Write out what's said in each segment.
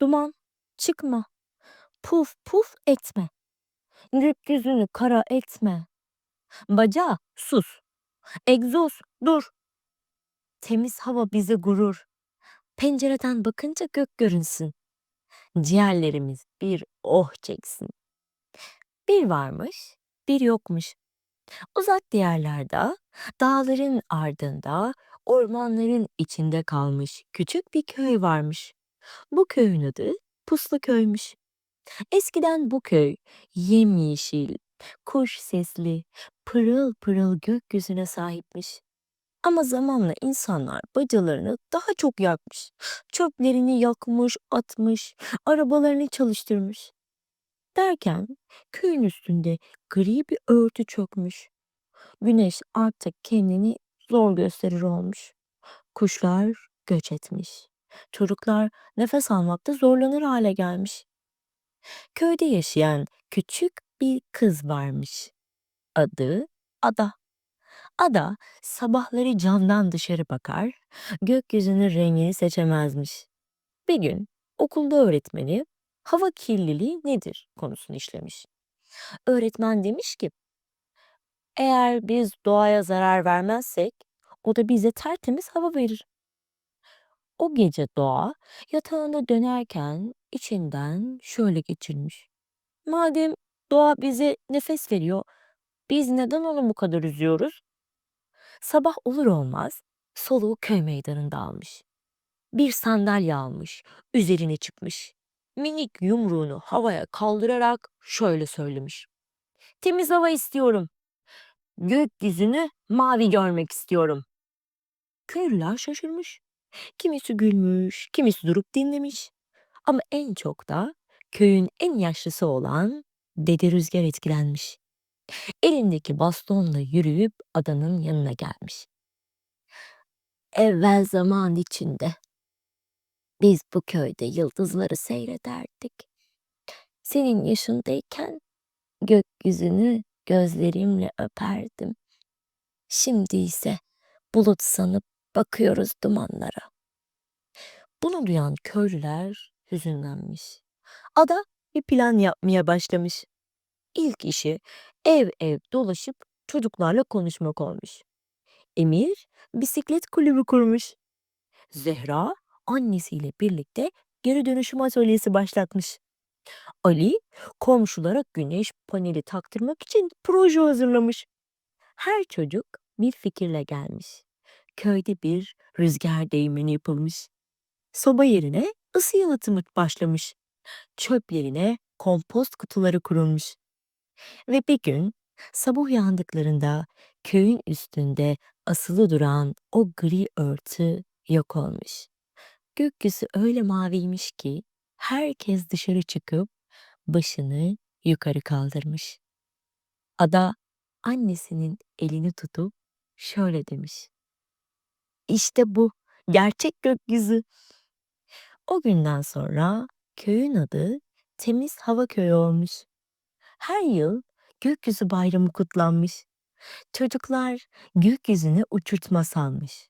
Duman çıkma. Puf puf etme. Gökyüzünü kara etme. Baca sus. Egzoz dur. Temiz hava bize gurur. Pencereden bakınca gök görünsün. Ciğerlerimiz bir oh çeksin. Bir varmış, bir yokmuş. Uzak diyarlarda, dağların ardında, ormanların içinde kalmış küçük bir köy varmış. Bu köyün adı Puslu Köy'müş. Eskiden bu köy yemyeşil, kuş sesli, pırıl pırıl gökyüzüne sahipmiş. Ama zamanla insanlar bacalarını daha çok yakmış. Çöplerini yakmış, atmış, arabalarını çalıştırmış. Derken köyün üstünde gri bir örtü çökmüş. Güneş artık kendini zor gösterir olmuş. Kuşlar göç etmiş. Çocuklar nefes almakta zorlanır hale gelmiş. Köyde yaşayan küçük bir kız varmış. Adı Ada. Ada sabahları camdan dışarı bakar, gökyüzünün rengini seçemezmiş. Bir gün okulda öğretmeni hava kirliliği nedir konusunu işlemiş. Öğretmen demiş ki, eğer biz doğaya zarar vermezsek o da bize tertemiz hava verir. O gece doğa yatağında dönerken içinden şöyle geçirmiş. Madem doğa bize nefes veriyor, biz neden onu bu kadar üzüyoruz? Sabah olur olmaz soluğu köy meydanında almış. Bir sandalye almış, üzerine çıkmış. Minik yumruğunu havaya kaldırarak şöyle söylemiş. Temiz hava istiyorum. Gökyüzünü mavi görmek istiyorum. Köylüler şaşırmış. Kimisi gülmüş, kimisi durup dinlemiş. Ama en çok da köyün en yaşlısı olan Dede Rüzgar etkilenmiş. Elindeki bastonla yürüyüp adanın yanına gelmiş. Evvel zaman içinde biz bu köyde yıldızları seyrederdik. Senin yaşındayken gökyüzünü gözlerimle öperdim. Şimdi ise bulut sanıp bakıyoruz dumanlara. Bunu duyan köylüler hüzünlenmiş. Ada bir plan yapmaya başlamış. İlk işi ev ev dolaşıp çocuklarla konuşmak olmuş. Emir bisiklet kulübü kurmuş. Zehra annesiyle birlikte geri dönüşüm atölyesi başlatmış. Ali komşulara güneş paneli taktırmak için proje hazırlamış. Her çocuk bir fikirle gelmiş. Köyde bir rüzgar değirmeni yapılmış. Soba yerine ısı yalıtımı başlamış. Çöp yerine kompost kutuları kurulmuş. Ve bir gün sabah uyandıklarında köyün üstünde asılı duran o gri örtü yok olmuş. Gökyüzü öyle maviymiş ki herkes dışarı çıkıp başını yukarı kaldırmış. Ada annesinin elini tutup şöyle demiş. İşte bu gerçek gökyüzü. O günden sonra köyün adı Temiz Hava Köyü olmuş. Her yıl gökyüzü bayramı kutlanmış. Çocuklar gökyüzüne uçurtma salmış.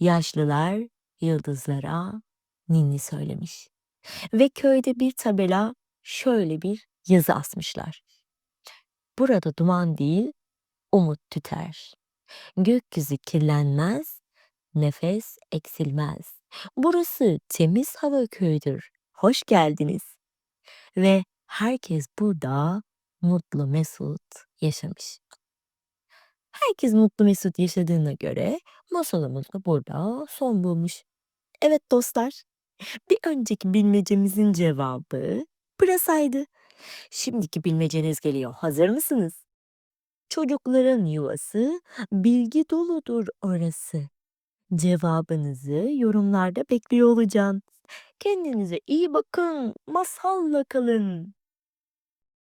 Yaşlılar yıldızlara ninni söylemiş. Ve köyde bir tabela şöyle bir yazı asmışlar. Burada duman değil, umut tüter. Gökyüzü kirlenmez, nefes eksilmez. Burası temiz hava köyüdür. Hoş geldiniz. Ve herkes burada mutlu mesut yaşamış. Herkes mutlu mesut yaşadığına göre masalımız da burada son bulmuş. Evet dostlar, bir önceki bilmecemizin cevabı pırasaydı. Şimdiki bilmeceniz geliyor. Hazır mısınız? Çocukların yuvası bilgi doludur orası. Cevabınızı yorumlarda bekliyor olacağım. Kendinize iyi bakın. Masalla kalın.